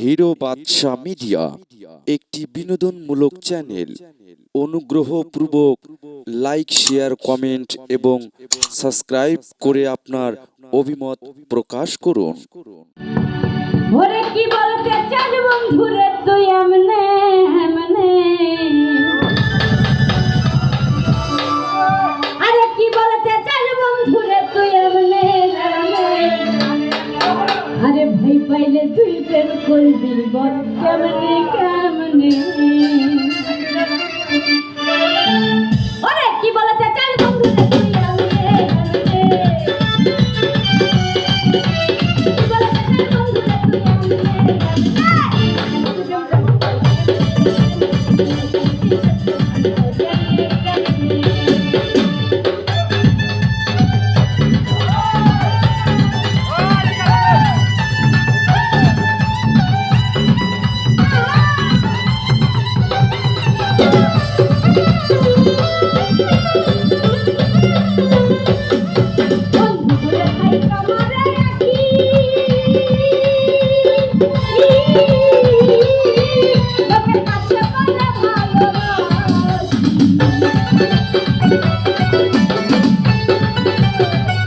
Hero বাদশা media একটি বিনোদনমূলক channel. অনুগ্রহ অনুগ্রহপূর্বক লাইক, শেয়ার, কমেন্ট এবং সাবস্ক্রাইব করে আপনার অভিমত প্রকাশ করুন। কি বলতে চাই বন্ধুরে তুই এমনে? প্রেম করবি বল কেমনে কেমনে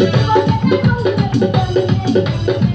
Thank you.